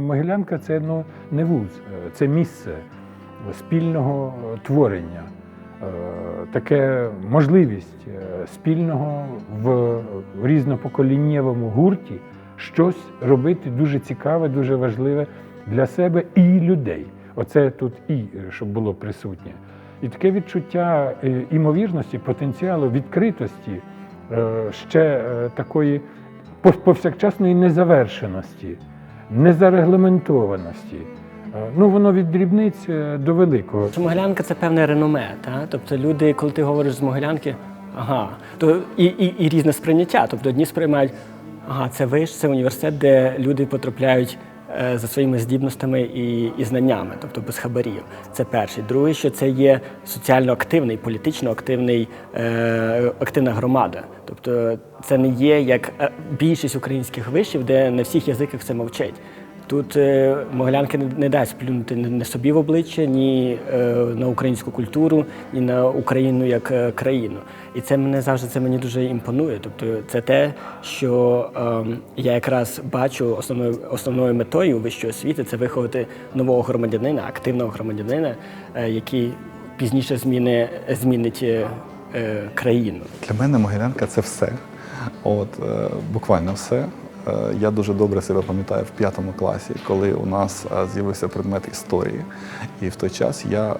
Могилянка це ну, не вуз, е, це місце спільного творення, е, таке можливість е, спільного в різнопоколіннєвому гурті щось робити дуже цікаве, дуже важливе для себе і людей. Оце тут і щоб було присутнє. І таке відчуття імовірності, потенціалу, відкритості, ще такої повсякчасної незавершеності, незарегламентованості. Е, Ну, воно від дрібниць е, до великого. Могилянка це певне реноме. Та? Тобто люди, коли ти говориш з Могилянки, ага, то і, і, і різне сприйняття. Тобто одні сприймають, ага, це виш, це університет, де люди потрапляють за своїми здібностями і, і знаннями, тобто без хабарів. Це перше. Друге, що це є соціально активний, політично активний, е, активна громада. Тобто це не є як е, більшість українських вишів, де на всіх язиках це мовчать. Тут е, Могилянки не, не дасть плюнути ні собі в обличчя, ні е, на українську культуру, ні на Україну як е, країну. І це мене завжди це мені дуже імпонує. Тобто це те, що е, я якраз бачу основною основною метою вищої освіти це виховати нового громадянина, активного громадянина, який пізніше зміни, змінить країну. Для мене Могилянка це все. От, буквально все. Е, Я дуже добре себе пам'ятаю в п'ятому класі, коли у нас е, з'явився предмет історії. І в той час я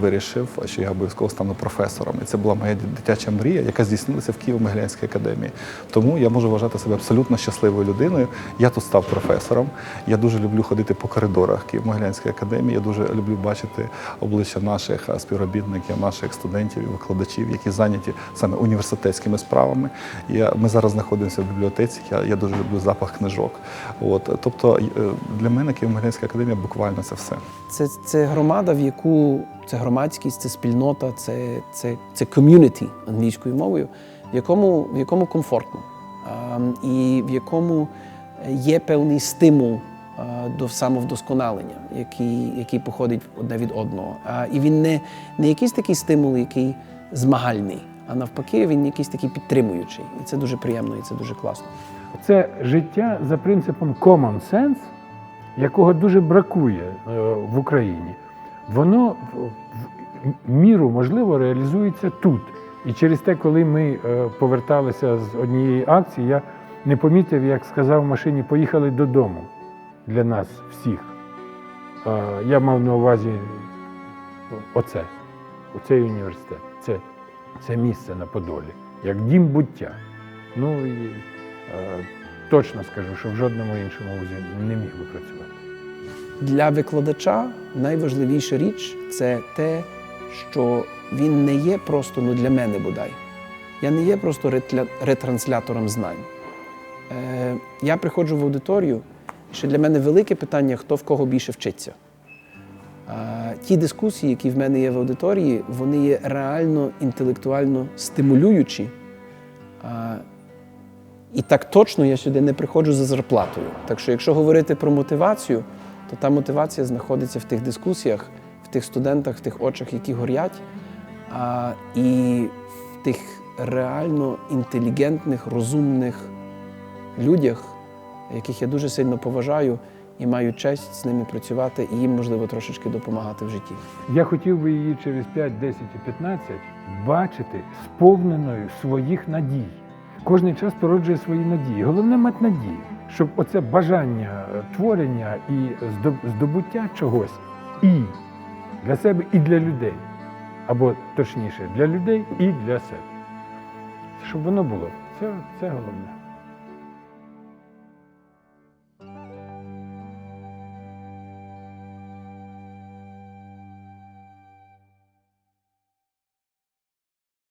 вирішив, що я обов'язково стану професором. І це була моя дитяча мрія, яка здійснилася в Києво-Могилянській академії. Тому я можу вважати себе абсолютно щасливою людиною. Я тут став професором. Я дуже люблю ходити по коридорах Києво-Могилянської академії. Я дуже люблю бачити обличчя наших е, співробітників, наших студентів і викладачів, які зайняті саме університетськими справами. Я, ми зараз знаходимося в бібліотеці. Я, я дуже люблю запах книжок. От, тобто е, для мене Києво-Могилянська академія буквально це все. Це, це громада, в яку це громадськість, це спільнота, це, це, це community англійською мовою, в якому, в якому комфортно ем, і в якому є певний стимул е, до самовдосконалення, який, який походить одне від одного. А, і він не, не якийсь такий стимул, який змагальний, а навпаки, він якийсь такий підтримуючий. І це дуже приємно, і це дуже класно. Це життя за принципом common sense, якого дуже бракує е, в Україні. Воно в міру можливо реалізується тут. І через те, коли ми е, поверталися з однієї акції, я не помітив, як сказав в машині, поїхали додому для нас всіх. Я мав на увазі оце, оцей університет. Це, це місце на Подолі, як дім буття. Ну і точно скажу, що в жодному іншому вузі не міг би працювати. Для викладача найважливіша річ це те, що він не є просто ну, для мене бодай. Я не є просто ретранслятором знань. Е, я приходжу в аудиторію, і ще для мене велике питання, хто в кого більше вчиться. Е, ті дискусії, які в мене є в аудиторії, вони є реально інтелектуально стимулюючі. Е, і так точно я сюди не приходжу за зарплатою. Так що, якщо говорити про мотивацію, то та мотивація знаходиться в тих дискусіях, в тих студентах, в тих очах, які горять, а, і в тих реально інтелігентних, розумних людях, яких я дуже сильно поважаю і маю честь з ними працювати і їм, можливо, трошечки допомагати в житті. Я хотів би її через 5, 10 і 15 бачити сповненою своїх надій. Кожний час породжує свої надії. Головне мати надії, щоб оце бажання е, творення і здобуття чогось і для себе, і для людей. Або точніше, для людей і для себе. Щоб воно було. Це, це головне.